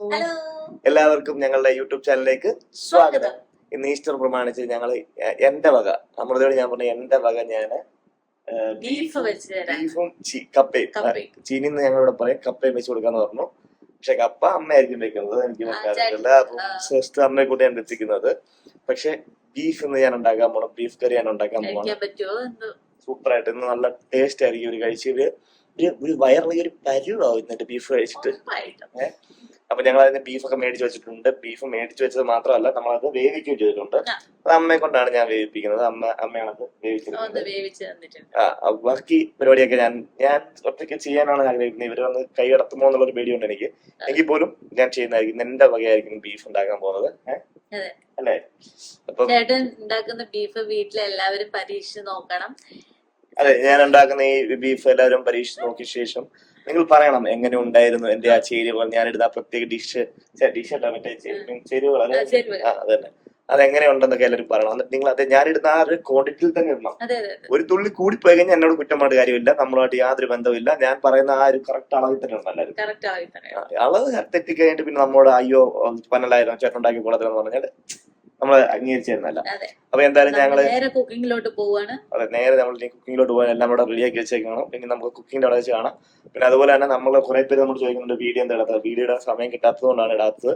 Hello എല്ലാവർക്കും ഞങ്ങളുടെ YouTube ചാനലിലേക്ക് സ്വാഗതം. ഇന്ന് ഈസ്റ്റർ പ്രമാണിച്ച് ഞങ്ങൾ എന്റെ വക അമൃതയോട് ഞാൻ പറഞ്ഞ എന്റെ വക ഞാൻ ബീഫ് ബീഫും കപ്പയും. കപ്പയും. ചീനിന്ന് ഞങ്ങളിവിടെ പറയാം കപ്പയും വെച്ച് കൊടുക്കാന്ന് പറഞ്ഞു. പക്ഷെ കപ്പ അമ്മയായിരിക്കും വെക്കുന്നത് എനിക്ക് വെക്കാറില്ല അപ്പം. സിസ്റ്റർ അമ്മയെ കൂടെ ഞാൻ എത്തിക്കുന്നത്. പക്ഷെ ബീഫ് ഇന്ന് ഞാൻ ഉണ്ടാക്കാൻ പോണം. ബീഫ് കറി ഞാൻ ഉണ്ടാക്കാൻ എന്ന് സൂപ്പർ ആയിട്ട് ഇന്ന് നല്ല ടേസ്റ്റ് ആയിരിക്കും. ഒരു കഴിച്ച് ഒരു ഒരു- വയറിലേക്ക് ഒരു പരുവാവും എന്നിട്ട് ബീഫ് കഴിച്ചിട്ട്. അപ്പൊ ഞങ്ങൾ അതിന് ബീഫൊക്കെ മേടിച്ച് വെച്ചിട്ടുണ്ട്. ബീഫ് മേടിച്ച് വെച്ചത് മാത്രമല്ല നമ്മളത് വേവിക്കുകയും ചെയ്തിട്ടുണ്ട്. അത് അമ്മയെ കൊണ്ടാണ് ഞാൻ വേവിപ്പിക്കുന്നത്. അമ്മ അമ്മയാണ് അത് ഒന്ന് വേവിച്ച് തന്നിട്ടുണ്ട്. ആ അപ്പൊ ബാക്കി പരിപാടിയൊക്കെ ഞാൻ ഞാൻ ഒറ്റയ്ക്ക് ചെയ്യാനാണ് ആഗ്രഹിക്കുന്നത്. ഇവർ വന്ന് കൈ കടത്തുമോ എന്നുള്ളൊരു പേടിയുണ്ട് എനിക്ക്. എങ്കിൽ പോലും ഞാൻ ചെയ്യുന്നതായിരിക്കും. എന്റെ വകയായിരിക്കും ബീഫ് ഉണ്ടാക്കാൻ പോകുന്നത്. അതെ. അല്ലേ? ചേട്ടൻ ഉണ്ടാക്കുന്ന ബീഫ് വീട്ടിൽ എല്ലാവരും പരീക്ഷിച്ച് നോക്കണം. അതെ ഞാൻ ഉണ്ടാക്കുന്ന ഈ ബീഫ് എല്ലാവരും പരീക്ഷിച്ച് നോക്കിയ ശേഷം നിങ്ങൾ പറയണം എങ്ങനെ ഉണ്ടായിരുന്നു എന്റെ ആ ചേരുവകൾ? ഞാൻ എടുത്ത ആ പ്രത്യേക ഡിഷ് ഡിഷ് മറ്റേ ചേരുവകൾ അതന്നെ അത് എങ്ങനെ അതെങ്ങനെ ഉണ്ടെന്നൊക്കെ എല്ലാവരും പറയണം. എന്നിട്ട് നിങ്ങൾ അത് ഞാൻ ഇടുന്ന ആ ഒരു ക്വാണ്ടിറ്റിയിൽ തന്നെ ഇടണം. ഒരു തുള്ളി കൂടി പോയി കഴിഞ്ഞാൽ എന്നോട് കുറ്റമായിട്ട് കാര്യമില്ല. നമ്മളുമായിട്ട് യാതൊരു ബന്ധവുമില്ല. ഞാൻ പറയുന്ന ആ ഒരു കറക്റ്റ് അളവിൽ തന്നെ ഉണ്ട് എല്ലാവരും. കറക്റ്റ് ആയി അളവ് തെറ്റിക്കഴിഞ്ഞിട്ട് പിന്നെ നമ്മളോട് അയ്യോ പനലായിരുന്നു ചേട്ടൻ ഉണ്ടാക്കി കൂടത്തില്ലെന്ന് പറഞ്ഞാൽ നമ്മൾ അംഗീകരിച്ചു തരുന്നല്ല അപ്പൊ എന്തായാലും ഞങ്ങൾ നമ്മൾ നേരെ കുക്കിങ്ങിലോട്ട് പോവാണ്. അതെ നേരെ നമ്മൾ കുക്കിങ്ങിലോട്ട് പോകാൻ എല്ലാം കൂടെ റെഡിയാക്കി വെച്ചേക്കണം. പിന്നെ നമുക്ക് കുക്കിങ്ങിന്റെ അവിടെ വെച്ച് കാണാം. പിന്നെ അതുപോലെ തന്നെ നമ്മൾ കുറെ പേര് നമ്മൾ ചോദിക്കുന്നുണ്ട് വീഡിയോ എന്താ ഇടാത്തത്? വീഡിയോ ഇടാൻ സമയം കിട്ടാത്തത് കൊണ്ടാണ് ഇടാത്തത്.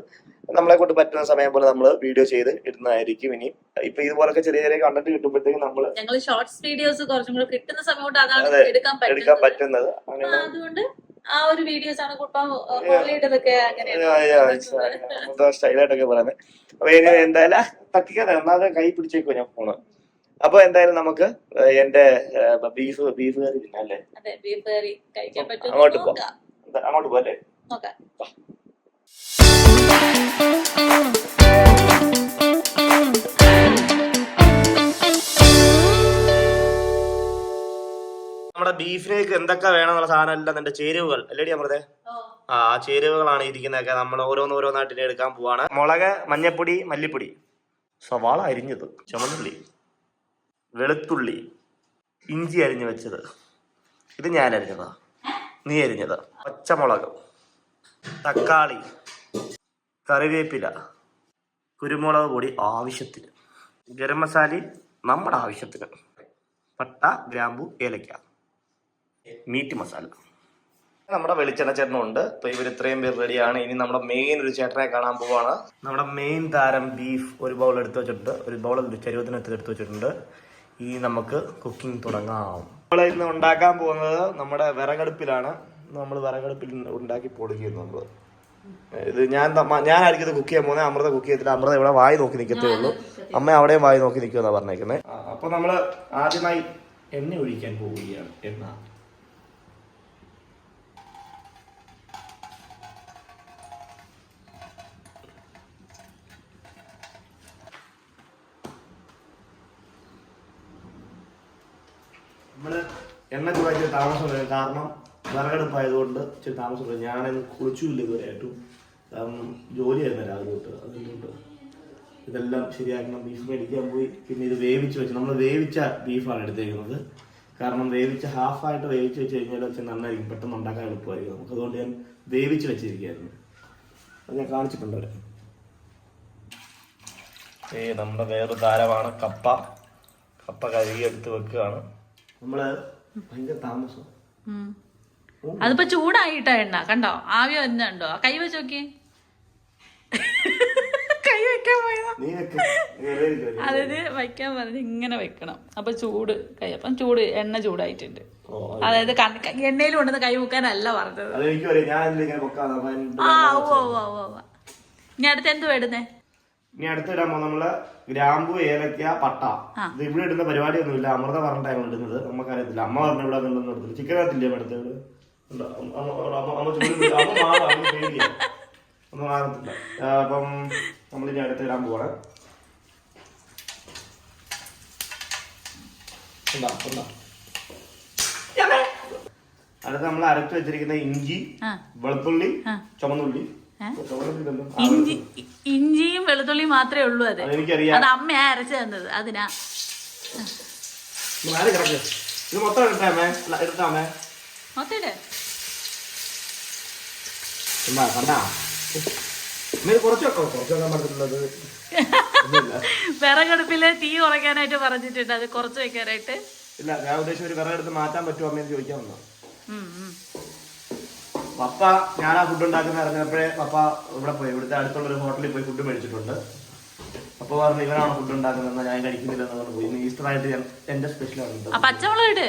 നമ്മളെ കൊണ്ട് പറ്റുന്ന സമയം പോലെ നമ്മൾ വീഡിയോ ചെയ്ത് ഇടുന്നതായിരിക്കും ഇനി ഇപ്പൊ ഇതുപോലൊക്കെ ചെറിയ ചെറിയ കണ്ടന്റ് കിട്ടുമ്പോഴത്തേക്കും നമ്മൾ ഞങ്ങൾ ഷോർട്സ് വീഡിയോസ് കുറച്ചും കൂടെ കിട്ടുന്ന സമയം അതാണ് എടുക്കാൻ പറ്റുന്നത്. അതുകൊണ്ട് ആ ഒരു വീഡിയോസ് ആണ് ഹോളിഡേതൊക്കെ സ്റ്റൈലായിട്ടൊക്കെ പറയുന്നത് അപ്പൊ എന്തായാലും തട്ടിക്കാതെ ഒന്നാമത് കൈ പിടിച്ചേക്കോ ഞാൻ ഫോണ് അപ്പൊ എന്തായാലും നമുക്ക് എന്റെ ബീഫ് ബീഫ് കറി തിന്നല്ലേ ബീഫ് കറി കഴിക്കാൻ അങ്ങോട്ട് പോ. നോക്കാം. എന്താ, അങ്ങോട്ട് പോലെ നോക്കാം. നമ്മുടെ ബീഫിലേക്ക് എന്തൊക്കെ വേണമെന്നുള്ള സാധനം എല്ലാം നിന്റെ ചേരുവകൾ അല്ലേടി അമൃതേ? ആ ആ ചേരുവകളാണ് ഇരിക്കുന്നതൊക്കെ നമ്മൾ ഓരോന്ന് ഓരോന്നായിട്ട് എടുക്കാൻ പോവാണ്. മുളക് മഞ്ഞപ്പൊടി മല്ലിപ്പൊടി. സവാള അരിഞ്ഞത് ചുമന്നുള്ളി. വെളുത്തുള്ളി. ഇഞ്ചി അരിഞ്ഞു വെച്ചത്. ഇത് ഞാൻ അരിഞ്ഞതാ. നീ അരിഞ്ഞത്. പച്ചമുളക്. തക്കാളി. കറിവേപ്പില. കുരുമുളക് പൊടി ആവശ്യത്തിന്. ഗരം മസാല നമ്മുടെ ആവശ്യത്തിന്. പട്ട ഗ്രാമ്പു ഏലക്ക. മീറ്റ് മസാല. നമ്മുടെ വെളിച്ചെണ്ണ ചേട്ടനുണ്ട്. അപ്പൊ ഇവർ ഇത്രയും പേര് റെഡിയാണ്. ഇനി നമ്മുടെ മെയിൻ ഒരു ചേട്ടനെ കാണാൻ പോവാണ്. നമ്മുടെ മെയിൻ താരം ബീഫ് ഒരു ബൗൾ എടുത്തു വെച്ചിട്ടുണ്ട്. ഒരു ബൗൾ ചരുവത്തിന് എടുത്ത് വെച്ചിട്ടുണ്ട്. ഇനി നമുക്ക് കുക്കിംഗ് തുടങ്ങാം. നമ്മൾ ഇന്ന് ഉണ്ടാക്കാൻ പോകുന്നത് നമ്മുടെ വിറകടുപ്പിലാണ്. നമ്മൾ വിറകടുപ്പിൽ ഉണ്ടാക്കി പൊളിക്കുന്നു നമ്മൾ. ഇത് ഞാൻ ഞാൻ ഞാനായിരിക്കും ഇത് കുക്ക് ചെയ്യാൻ പോകുന്നത്. അമൃത കുക്ക് ചെയ്തിട്ട് അമൃത ഇവിടെ വായി നോക്കി നിൽക്കത്തേ ഉള്ളൂ. അമ്മ അവിടെയും വായി നോക്കി നിൽക്കുമെന്നാണ് പറഞ്ഞേക്കുന്നത് അപ്പൊ നമ്മൾ ആദ്യമായി എണ്ണ ഒഴിക്കാൻ പോവുകയാണ്. എണ്ണ നമ്മൾ എണ്ണ ചൂടാക്കിയ താമസം വരും. കാരണം വിറകടുപ്പായതുകൊണ്ട് ഇച്ചിരി താമസം വരും. ഞാൻ കുളിച്ചുമില്ല ഇതുവരെയായിട്ടും കാരണം ജോലിയായിരുന്നു രാവിലെ തൊട്ട്. അതുകൊണ്ട് ഇതെല്ലാം ശരിയാക്കണം. ബീഫ് മേടിക്കാൻ പോയി. പിന്നെ ഇത് വേവിച്ച് വെച്ച് നമ്മൾ വേവിച്ച ബീഫാണ് എടുത്തേക്കുന്നത്. കാരണം വേവിച്ച ഹാഫായിട്ട് വേവിച്ച് വെച്ച് കഴിഞ്ഞാൽ വെച്ചാൽ നന്നായിരിക്കും. പെട്ടെന്ന് ഉണ്ടാക്കാൻ എളുപ്പമായിരിക്കും നമുക്ക്. അതുകൊണ്ട് ഞാൻ വേവിച്ച് വെച്ചിരിക്കുകയായിരുന്നു. അത് ഞാൻ കാണിച്ചിട്ടുണ്ട് അവിടെ ഏ നമ്മുടെ വേറൊരു താരമാണ് കപ്പ. കപ്പ കഴുകി എടുത്ത് വെക്കുകയാണ്. നമ്മൾ ഭയങ്കര താമസം. അതിപ്പോ ചൂടായിട്ടാ എണ്ണ. കണ്ടോ? ആവി ഉണ്ടോ കൈ വെച്ച് നോക്കി. കൈ വെക്കാൻ പോയതാ. അതായത് വയ്ക്കാൻ പറഞ്ഞത് ഇങ്ങനെ വെക്കണം അപ്പൊ ചൂട് കൈ. അപ്പം ചൂട് എണ്ണ ചൂടായിട്ടുണ്ട്. അതായത് എണ്ണയിൽ കൊണ്ടുവന്ന് കൈ മുക്കാനല്ല പറഞ്ഞത്. ആ ഓ ഓ ഓ ഓ ഞാൻ അടുത്ത് എന്ത് വേടുന്നേ ഇനി അടുത്തിടാൻ പോകുന്ന നമ്മൾ ഗ്രാമ്പു ഏലക്ക പട്ട. ഇത് ഇവിടെ ഇടുന്ന പരിപാടി പരിപാടിയൊന്നുമില്ല. അമൃത പറഞ്ഞിട്ടാണ് ഇടുന്നത്. നമുക്കറിയത്തില്ല. അമ്മ പറഞ്ഞ ഇവിടെ നിന്നൊന്നും എടുത്തില്ല ചിക്കൻ അകത്തില്ലേ അടുത്ത്. ഒന്നും മാറത്തില്ല. അപ്പം നമ്മളിനി അടുത്തിടാൻ പോവാണ്. ഉണ്ടോ? ഉണ്ടോ? അടുത്ത് നമ്മൾ അരച്ച് വെച്ചിരിക്കുന്ന ഇഞ്ചി വെളുത്തുള്ളി. ചുമന്നുള്ളി ഇഞ്ചി ഇഞ്ചിയും വെളുത്തുള്ളിയും മാത്രമേ ഉള്ളൂ അത്. അത് അമ്മയാ അരച്ചു തന്നത്. അതിനാ. വിറകടുപ്പിൽ തീ കുറയ്ക്കാനായിട്ട് പറഞ്ഞിട്ടുണ്ട്. അത് കുറച്ച് വെക്കാനായിട്ട്. ഇല്ല ഞാൻ ഉദ്ദേശിച്ച ഒരു വിറകെടുത്ത് മാറ്റാൻ പറ്റുമോ അമ്മയെന്ന് ചോദിക്കാൻ വന്നു. പപ്പ ഞാൻ ആ ഫുഡ് ഉണ്ടാക്കുന്ന അറിഞ്ഞപ്പോഴേ പപ്പ ഇവിടെ പോയി. ഇവിടുത്തെ അടുത്തുള്ള ഒരു ഹോട്ടലിൽ പോയി ഫുഡ് മേടിച്ചിട്ടുണ്ട്. അപ്പൊ പറഞ്ഞു ഇവനാണ് ഫുഡ് ഉണ്ടാക്കുന്നത് ഞാൻ കഴിക്കുന്നില്ല എന്ന് പറഞ്ഞു പോയി. ഈസ്റ്റർ ആയിട്ട് ഞാൻ എന്റെ സ്പെഷ്യലാണ് പച്ചമുളക് ഇട്.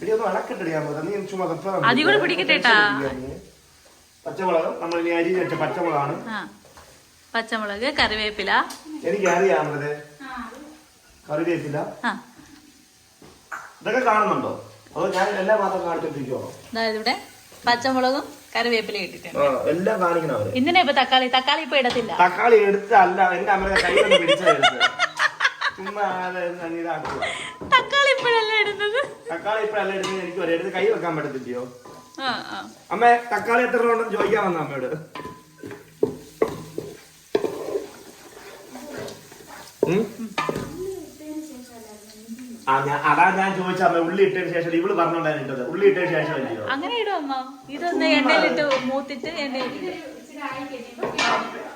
ഇടി ഒന്ന് അടക്കട്ടെ ഞാൻ. നീ ചുമ്മാ കപ്പ വന്നു. അതി കൂടെ പിടിക്കട്ടെ പച്ചമുളക് നമ്മൾ ഇനി അരി വെച്ച പച്ചമുളകാണ്. പച്ചമുളക് കറിവേപ്പില. എനിക്ക് അറിയാമത് കറിവേപ്പില ഇതൊക്കെ കാണുന്നുണ്ടോ? അതോ ഞാൻ എല്ലാ മാത്രം കാണിച്ചോണ്ടിരിക്കുവാണോ? ഇവിടെ പച്ചമുളകും കറിവേപ്പിലയും ഇട്ടിട്ടുണ്ട്. എല്ലാം കാണിക്കണം അവർ. എന്തിനാ ഇപ്പൊ തക്കാളി തക്കാളി ഇപ്പൊ ഇടത്തില്ല. തക്കാളി എടുത്തല്ല എന്റെ അമ്മയുടെ കൈ ഇതാക്കുക തക്കാളി ഇപ്പോഴല്ല ഇടുന്നത്? തക്കാളി ഇപ്പഴല്ല ഇടുന്നത്? എനിക്ക് ഒരു കൈ വെക്കാൻ പറ്റത്തില്ലയോ? അമ്മ തക്കാളി എത്ര ഉണ്ടെന്ന് ചോദിക്കാൻ വന്ന അമ്മയോട്? ഉം? ആ ഞാൻ അതാ ഞാൻ ചോദിച്ച അമ്മ ഉള്ളി ഇട്ടതിന് ശേഷം ഇവൾ പറഞ്ഞോണ്ടാണ് ഇട്ടത്. ഉള്ളി ഇട്ടതിന് ശേഷം അല്ലയോ അങ്ങനെ ഇതൊന്ന് എണ്ണയിലിട്ട് മൂത്തിട്ട്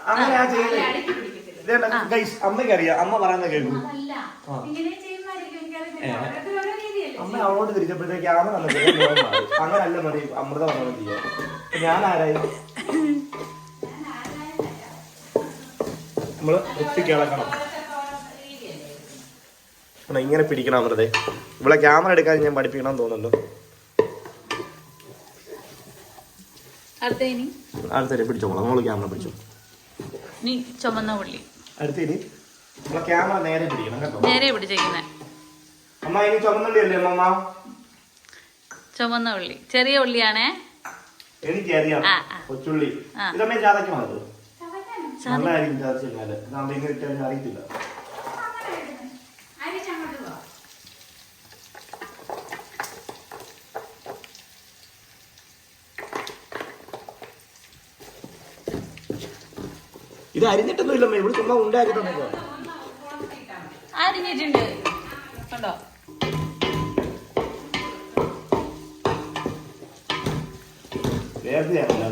അങ്ങനെ ഞാൻ ചെയ്യുന്നത് ഗൈസ് അമ്മയ്ക്ക് അറിയാം. അമ്മ പറയുന്നത് കേൾക്കും. അമ്മ അവളോട് തിരിച്ചപ്പോഴത്തേക്ക് ക്യാമറ അങ്ങനല്ല മതി. അമൃത പറഞ്ഞത് ചെയ്യാം ഞാൻ ആരായി? നമ്മൾ വൃത്തിക്ക് ആണോ, ഇങ്ങനെ പിടിക്കണം വെറുതെ ഇവിടെ ക്യാമറ എടുക്കാൻ ഞാൻ പഠിപ്പിക്കണം തോന്നുന്നു അടുത്ത ഇനി അടുത്തേക്ക് പിടിച്ചോളാം നമ്മൾ ക്യാമറ പിടിച്ചു. നീ ചുമന്ന ഉള്ളി നമ്മളെ ക്യാമറ നേരെ പിടിക്കണം കേട്ടോ. നേരെ പിടിച്ചേക്കുന്നെ. അമ്മ ഇനി ചുമന്നുള്ളിയല്ലേ അമ്മ? ചുമന്ന ഉള്ളി ചെറിയ ഉള്ളിയാണേ എനിക്കറിയാം. കൊച്ചുള്ളി. ഇതമ്മേ ചാതയ്ക്ക് മതി നല്ലതായിരിക്കും ചാതച്ച് കഴിഞ്ഞാൽ ഇതാകുമ്പോ ഇങ്ങനെ ഇട്ട് കഴിഞ്ഞാൽ അറിയത്തില്ല. ഇത് അരിഞ്ഞിട്ടൊന്നും ഇല്ല ഇവിടെ ചുമ്മാ ഉണ്ടാക്കി തന്നേക്കോ അരിഞ്ഞിട്ടുണ്ട്. കണ്ടോ? നേരത്തെ ആണല്ലോ.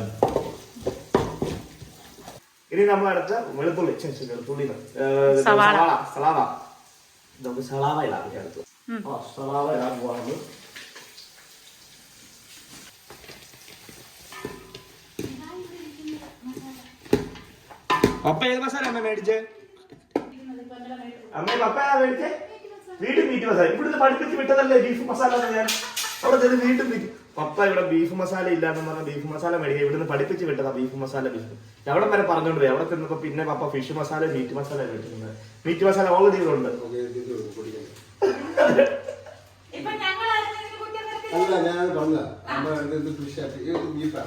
ഇനി നമ്മൾ അടുത്ത വെളുത്തുള്ളി വെളുത്തുള്ളി സവാള. സലാവ. നമുക്ക് സലാവ ഇടാം അടുത്ത് സലാവ ഇടാൻ പോവാണ് അപ്പ ഏത് മസാല അമ്മ മേടിച്ചേ? അമ്മ പപ്പ ഏതാ മേടിച്ചേ? വീണ്ടും മീറ്റ് മസാല ഇവിടുന്ന് പഠിപ്പിച്ച് വിട്ടതല്ലേ ബീഫ് മസാല എന്ന് ഞാൻ. അവിടെ ചെന്ന് വീണ്ടും മീറ്റ് പപ്പ ഇവിടെ ബീഫ് മസാല ഇല്ലാന്ന് പറഞ്ഞ ബീഫ് മസാല മേടിക്കുക. ഇവിടുന്ന് പഠിപ്പിച്ച് വിട്ടതാ ബീഫ് മസാല ബീഫ് എവിടെ വരെ പറഞ്ഞോണ്ട് പോയി? അവിടെ ചെന്നപ്പോ പിന്നെ പപ്പ ഫിഷ് മസാല മീറ്റ് മസാല മേടിക്കുന്നത് മീറ്റ് മസാല ഓൾറെഡി ഇവിടെ ഉണ്ട്. അല്ല ഞാൻ പറഞ്ഞ അമ്മ ഇത് ഫിഷ് ബീഫാ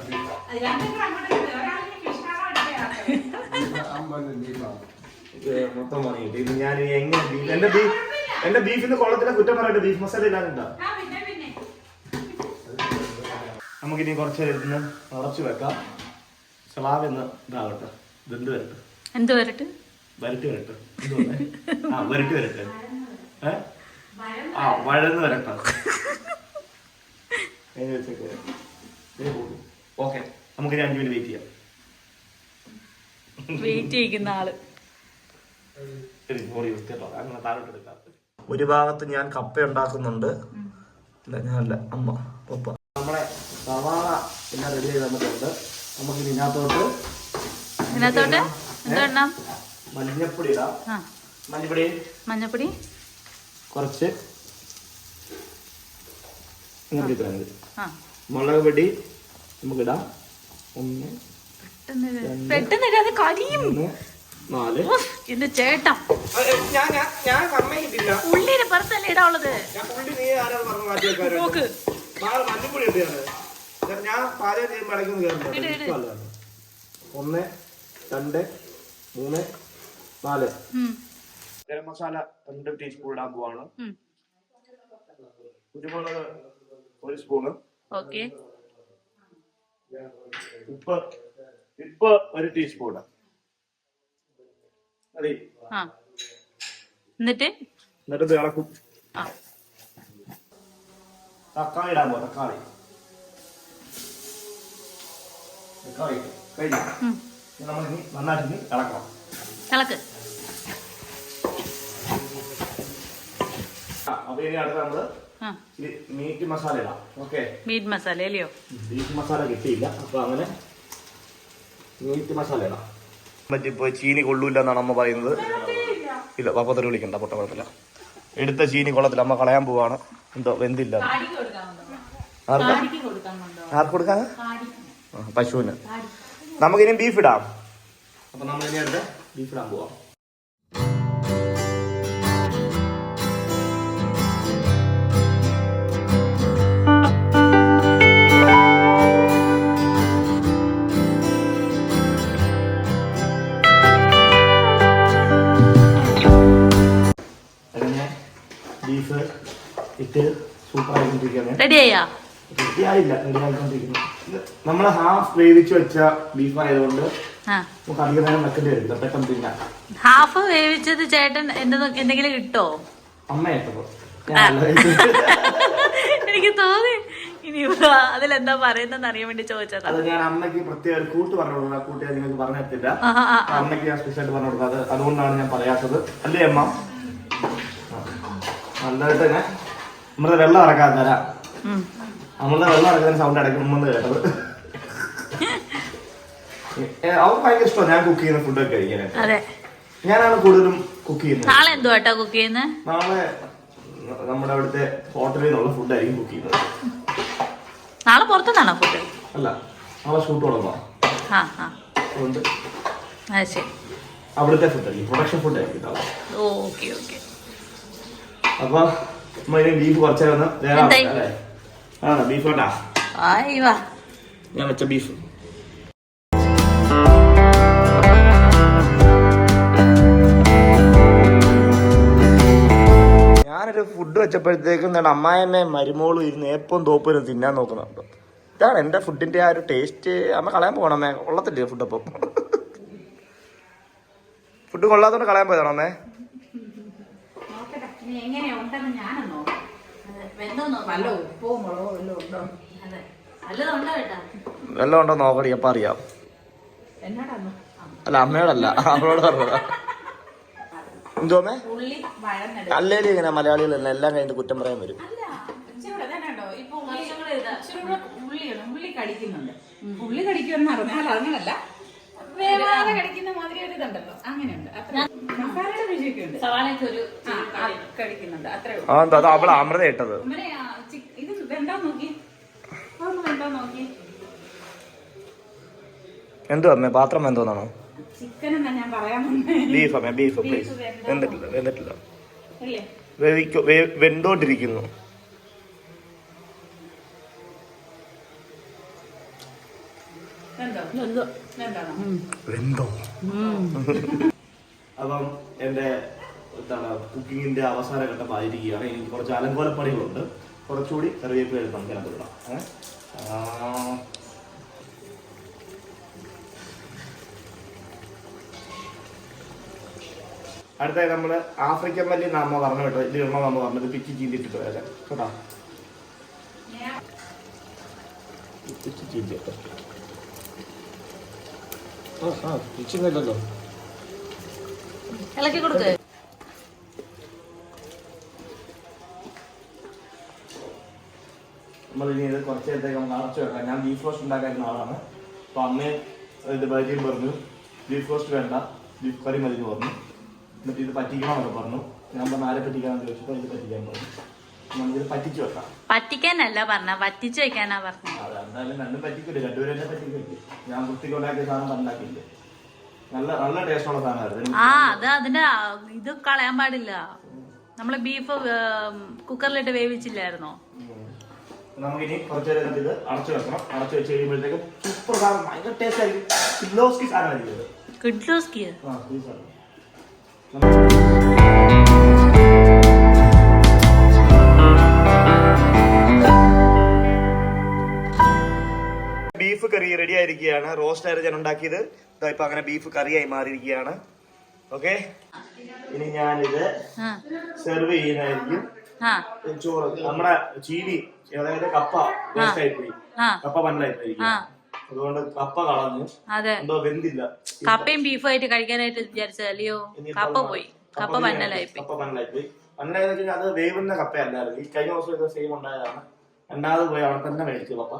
മൊത്തം പണിയിട്ട് ഇത് ഞാൻ എങ്ങനെ ബീഫ് എന്റെ ബീഫ് എന്റെ ബീഫിന് കൊള്ളത്തിലെ കുറ്റം പറയട്ടെ. ബീഫ് മസാല ഇല്ലാന്നുണ്ടോ നമുക്കിനി കുറച്ച് ഇരുന്ന് ഉറച്ചു വെക്കാം. സ്ലാബ് എന്ന് ഇതാവട്ടെ. എന്ത് വരട്ടെ? എന്ത് വരട്ടെ? വരട്ടി വരട്ടെ. ആ വരട്ടി വരട്ടെ. ആ വഴന്ന് വരട്ടെ. ഓക്കെ. നമുക്കിനി അഞ്ചു മിനിറ്റ് വെയിറ്റ് ചെയ്യാം. വെയിറ്റ് ചെയ്യിക്കുന്ന ആൾ. ഒരു ഭാഗത്ത് ഞാൻ കപ്പ ഉണ്ടാക്കുന്നുണ്ട്. ഇല്ല ഞാനല്ല അമ്മ പപ്പ. നമ്മളെ സവാള എല്ലാം റെഡി ചെയ്ത് തന്നിട്ടുണ്ട് നമുക്ക് ഇതിനകത്തോട്ട് ഇതിനകത്തോട്ട് എന്തെണ്ണം മഞ്ഞപ്പൊടി ഇടാം? ആ. മഞ്ഞപ്പൊടി മഞ്ഞപ്പൊടി? കുറച്ച്. മുളക് പൊടി നമുക്കിടാം ഒന്ന് പെട്ടെന്ന് കരിയും. എന്റെ ചേട്ടാ. ഉള്ളിയുടെ പുറത്തല്ലേ ഇടാനുള്ളത് നോക്ക്. ഒന്ന് രണ്ട് മൂന്ന് നാല്. ഗരം മസാല രണ്ട് ടീസ്പൂൺ ഇടാൻ പോവാണ്. കുരുമുളക് ഒരു സ്പൂണ് ഓക്കെ. ഉപ്പ് ഉപ്പ് ഒരു ടീസ്പൂൺ മതി എന്നിട്ട്? എന്നിട്ട് ഇളക്കും. തക്കാളി ഇടാൻ പോ തക്കാളി. തക്കാളി കഴിഞ്ഞു? നമ്മൾ ഇനി നന്നായിട്ട് ഇനി ഇളക്കണം. ഇളക്ക്. അപ്പൊ ഇനി അടുത്ത് നമ്മൾ മീറ്റ് മസാല ഇടാം. ഓക്കെ മീറ്റ് മസാല അല്ലയോ മീറ്റ് മസാല കിട്ടിയില്ല. അപ്പൊ അങ്ങനെ മീറ്റ് മസാല ഇടാം പറ്റിപ്പോ ചീനി കൊള്ളൂല്ല എന്നാണ് അമ്മ പറയുന്നത്. ഇല്ല പപ്പത്തിൽ വിളിക്കണ്ട പൊട്ട കുഴപ്പമില്ല. എടുത്ത ചീനി കൊള്ളത്തില്ല അമ്മ കളയാൻ പോവാണ്. എന്തോ വെന്തില്ല. ആർക്കാ? കൊടുക്കാൻ പശുവിന്. നമുക്കിനി ബീഫ് ഇടാം. അപ്പൊ നമ്മൾ ഇനി അടുത്ത് ബീഫ് ഇടാൻ പോവാം. ഇട്ട് സൂപ്പർ റെഡി ആയാ റെഡിയായില്ല റെഡിയായിക്കൊണ്ടിരിക്കുന്നു. നമ്മൾ ഹാഫ് വേവിച്ച് വെച്ച ബീഫ് ആയതുകൊണ്ട് നമുക്ക് അധിക നേരം വെക്കേണ്ടി വരില്ല പെട്ടെന്ന് തിന്നാം. ഹാഫ് വേവിച്ചത് ചേട്ടൻ എന്തെങ്കിലും കിട്ടോ അമ്മയായിട്ടോ എനിക്ക് തോന്നി. ഇനി അതിലെന്താ പറയുന്നതെന്ന് അറിയാൻ വേണ്ടി ചോദിച്ചതാ. അത് ഞാൻ അമ്മയ്ക്ക് പ്രത്യേക ഒരു കൂട്ട് പറഞ്ഞു കൊടുക്കുക കൂട്ടി നിങ്ങൾക്ക് പറഞ്ഞു തരത്തില്ല. അമ്മയ്ക്ക് ഞാൻ സ്പെഷ്യലായിട്ട് പറഞ്ഞു കൊടുക്കുക അത് അതുകൊണ്ടാണ് ഞാൻ പറയാത്തത്. അല്ലേ അമ്മ. നല്ലതായിട്ട് തന്നെ നമ്മുടെ വെള്ളം ഇറക്കാൻ തരാം. നമ്മളെ നമ്മളുടെ വെള്ളം ഇറക്കുന്ന സൗണ്ട് ഇടയ്ക്ക് മുമ്പ് കേട്ടത്. അവർക്ക് ഭയങ്കര ഇഷ്ടമാണ്. ഞാൻ കുക്ക് ചെയ്യുന്ന ഫുഡൊക്കെ കഴിക്കാനായിട്ട് ഞാനാണ് കൂടുതലും കുക്ക് ചെയ്യുന്നത്. നാളെ എന്തുവാട്ടാ കുക്ക് ചെയ്യുന്നത് നാളെ നമ്മുടെ അവിടുത്തെ ഹോട്ടലിൽ നിന്നുള്ള ഫുഡായിരിക്കും കുക്ക് ചെയ്യുന്നത്. നാളെ പുറത്തുനിന്നാണോ ഫുഡ് അല്ല നാളെ ഷൂട്ട് തുടങ്ങാം അതുകൊണ്ട് ശരി. അവിടുത്തെ ഫുഡായിരിക്കും പ്രൊഡക്ഷൻ ഫുഡായിരിക്കും നാളെ. Okay okay. അപ്പൊ നമ്മളിനി ബീഫ് ആണോ? ബീഫ് ഞാൻ വെച്ച ബീഫ് ഞാനൊരു ഫുഡ് വെച്ചപ്പോഴത്തേക്കും എന്താണ് അമ്മായമ്മയും മരുമോളും ഇരുന്ന് ഏപ്പം തോപ്പരും തിന്നാൻ നോക്കുന്നുണ്ട് ഇതാണ് എന്റെ ഫുഡിന്റെ ആ ഒരു ടേസ്റ്റ് അമ്മ കളയാൻ പോകണമേ കൊള്ളത്തില്ലേ ഫുഡ് അപ്പം? ഫുഡ് കൊള്ളാത്തോണ്ട് കളയാൻ പോയതാണോ അമ്മേ? എങ്ങനെയാ ഉണ്ടെന്ന് ഞാനെന്നോ നല്ല ഉപ്പോ മുളകോ വല്ലതും ഉണ്ടോ? അതെ. നല്ലതുണ്ടോ കേട്ടോ ഉണ്ടോ നോക്കടി അപ്പം അറിയാം. എന്നാടാന്ന് അല്ല അമ്മയോടല്ല. അവളോട് പറഞ്ഞതാ. എന്തോ അമ്മേ ഉള്ളി അല്ലേലും ഇങ്ങനെ മലയാളികളല്ല എല്ലാം കഴിഞ്ഞിട്ട് കുറ്റം പറയാൻ വരും. അല്ല ഇപ്പൊ ഉള്ളി ഉള്ളി കടിക്കുന്നുണ്ട്. ഉള്ളി കടിക്കുമെന്ന് അറിഞ്ഞാൽ അങ്ങനല്ല. വേവാതെ കടിക്കുന്ന മാതിരി ഒരു ഇതുണ്ടല്ലോ. അങ്ങനെയുണ്ട്. അത്ര മസാലയുടെ രുചിയൊക്കെ ഉണ്ട്. സവാളയ്ക്ക് ഒരു ആ, ആ, കഴിക്കുന്നുണ്ട്. അത്രേ ഉള്ളൂ. ആ എന്താ അത് അവളെ അമൃത ഇട്ടത്. അമ്മനെ ആ, ചി- ഇത് വെന്താ നോക്കി. അതൊന്ന് വെന്താ നോക്കി. എന്തോ അമ്മേ പാത്രം എന്തോന്നാണോ ചിക്കൻ എന്നാ ഞാൻ പറയാൻ വന്നേ. ബീഫ് അമ്മേ ബീഫ് ബീഫ് പ്ലീസ് വെന്തിട്ടില്ല വെന്തിട്ടില്ല. അല്ലേ വേവിക്കോ വേ- വെന്തോണ്ടിരിക്കുന്നു. വെന്തോ അപ്പം എന്റെ എന്താണ് കുക്കിങ്ങിന്റെ അവസാന ഘട്ടം ആയിരിക്കുകയാണ്. എനിക്ക് കുറച്ച് അലങ്കോലപ്പണികളുണ്ട് കുറച്ചുകൂടി കറിവേപ്പില എടുത്ത് നമുക്ക് അതിനകത്ത് ഇടാം. ആ. അടുത്തായി നമ്മൾ ആഫ്രിക്കൻ മല്ലി നമ്മ പറഞ്ഞു കേട്ടോ. ഇത് ഇടണം നമ്മ പറഞ്ഞത് പിച്ചി ചീന്തിട്ടിട്ട് അല്ലേ കേട്ടോ. പിച്ചി ചീന്തി. ആ ആ പിച്ചിന്നല്ലോ ഇളക്കി കൊടുക്ക്. നമ്മൾ ഇനി ഇത് കുറച്ച് നേരത്തേക്ക് നമുക്ക് അടച്ചു വെക്കാം. ഞാൻ ബീഫ് റോസ്റ്റ് ഉണ്ടാക്കുന്ന ആളാണ്. അപ്പൊ അമ്മയും ഇത് ഭാര്യയും പറഞ്ഞു. ബീഫ് റോസ്റ്റ് വേണ്ട. ബീഫ് കറി മതി പറഞ്ഞു. എന്നിട്ട് ഇത് പറ്റിക്കണമെന്നൊക്കെ പറഞ്ഞു. ഞാൻ പറഞ്ഞു ആരെ പറ്റിക്കാന്ന് ചോദിച്ചപ്പോൾ ഇത് പറ്റിക്കാൻ പറഞ്ഞു. നമുക്കിത് പറ്റിച്ചു വെക്കാം. പറ്റിക്കാനല്ല പറഞ്ഞ പറ്റിച്ചു വെക്കാനാ പറഞ്ഞ എന്തായാലും രണ്ടും പറ്റിക്കില്ല രണ്ടുപേരും എന്നെ പറ്റിക്കില്ല. ഞാൻ വൃത്തിക്ക് ഉണ്ടാക്കിയ സാധനം ഉണ്ടാക്കിയില്ല നല്ല നല്ല ടേസ്റ്റുള്ള സാധനമായിരുന്നു. ആ അത് അതിന്റെ ഇത് കളയാൻ പാടില്ല. നമ്മൾ ബീഫ് കുക്കറിലിട്ട് വേവിച്ചില്ലായിരുന്നോ? നമുക്കിനി കുറച്ച് നേരം ഇത് അടച്ചു വെക്കണം. അടച്ചു വെച്ച് കഴിയുമ്പോഴത്തേക്കും സൂപ്പർ സാധനം ഭയങ്കര ടേസ്റ്റ് ആയിരിക്കും. സാധനമായിരിക്കും ആ സാധനം. ബീഫ് കറി റെഡി ആയിരിക്കുകയാണ്. റോസ്റ്റ് ആയിരുന്നു ഞാൻ ഉണ്ടാക്കിയത്. ഇതാ ഇപ്പൊ അങ്ങനെ ബീഫ് കറിയായി മാറിയിരിക്കുകയാണ്. ഓക്കെ ഇനി ഞാനിത് സെർവ് ചെയ്യുന്നതായിരിക്കും. ചോറ്. നമ്മുടെ ചീനി അതായത് കപ്പ വേസ്റ്റ് ആയി പോയി കപ്പ പോയി അതുകൊണ്ട് കപ്പ കളഞ്ഞു എന്തോ വെന്തില്ല. കപ്പയും ബീഫും ആയിട്ട് കഴിക്കാനായിട്ട് വിചാരിച്ചല്ലയോ കപ്പ പോയി. കപ്പ കപ്പ. പന്നലായി കപ്പ പന്നലായി പോയി പന്നലായി വെച്ചാൽ അത് വേവുന്ന കപ്പയല്ലായിരുന്നു ഈ കഴിഞ്ഞ ദിവസം ഇത് സെയിം ഉണ്ടായതാണ്. രണ്ടാമത് പോയി അവിടെ തന്നെ മേടിച്ചു പപ്പ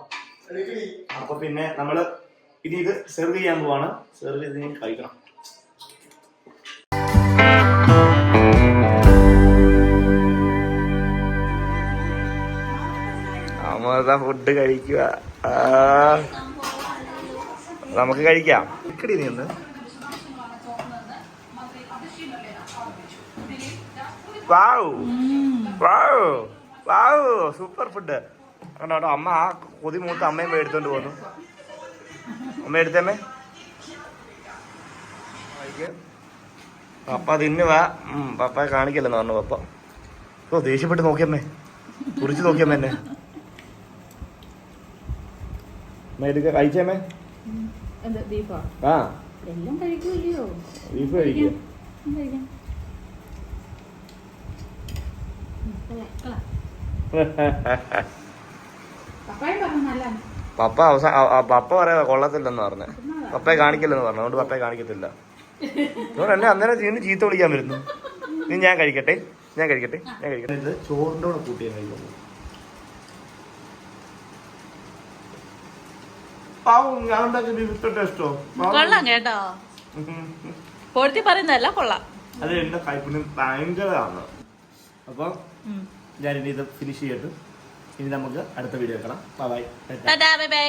അപ്പൊ പിന്നെ നമ്മൾ ഇനി ഇത് സെർവ് ചെയ്യാൻ പോവാണ്. സെർവ് ചെയ്ത് കഴിക്കണം. ഫുഡ് കഴിക്കുക. ആ. നമുക്ക് കഴിക്കാം. ഇക്കടി നിന്ന് വാവ്. വാവ്. വാവ്. സൂപ്പർ ഫുഡ് കണ്ടോ അമ്മ ആ കൊതി മൂത്ത് അമ്മയും എടുത്തോണ്ട് പോന്നു. അമ്മ എടുത്തമ്മേ പപ്പ തിന്നുവാ ഉം, പപ്പയെ കാണിക്കല്ലെന്ന് പറഞ്ഞു പപ്പ. ഓ ദേഷ്യപ്പെട്ട് നോക്കിയമ്മേ കുറിച്ച് നോക്കിയമ്മ എന്നെ. അമ്മ എടുക്ക കഴിച്ചമ്മേ ആ. ബീഫ് പപ്പ അവസാനം പപ്പ പറയാ കൊള്ളത്തില്ലെന്ന് പറഞ്ഞു. പപ്പയെ കാണിക്കില്ലെന്ന് പറഞ്ഞു. അതുകൊണ്ട് പപ്പയെ കാണിക്കത്തില്ല. അതുകൊണ്ട് എന്നെ അന്നേരം ചെയ്യുന്നു ചീത്ത വിളിക്കാൻ വരുന്നു. ഇനി ഞാൻ കഴിക്കട്ടെ. ഞാൻ കഴിക്കട്ടെ. ഞാൻ കഴിക്കട്ടെ. ഇത് ചോറിന്റെ കൂടെ കൂട്ടിയാൽ കൊള്ളാം കേട്ടോ. പൊടുത്തി പറയുന്നതല്ല കൊള്ളാം. അത് എന്റെ കൈപ്പിന് ഭയങ്കരമാണ്. അപ്പൊ. ഞാനിനി ഇത് ഫിനിഷ് ചെയ്തിട്ട് ഇനി നമുക്ക് അടുത്ത വീഡിയോ കാണാം ബൈ ബൈ ബൈ ബൈ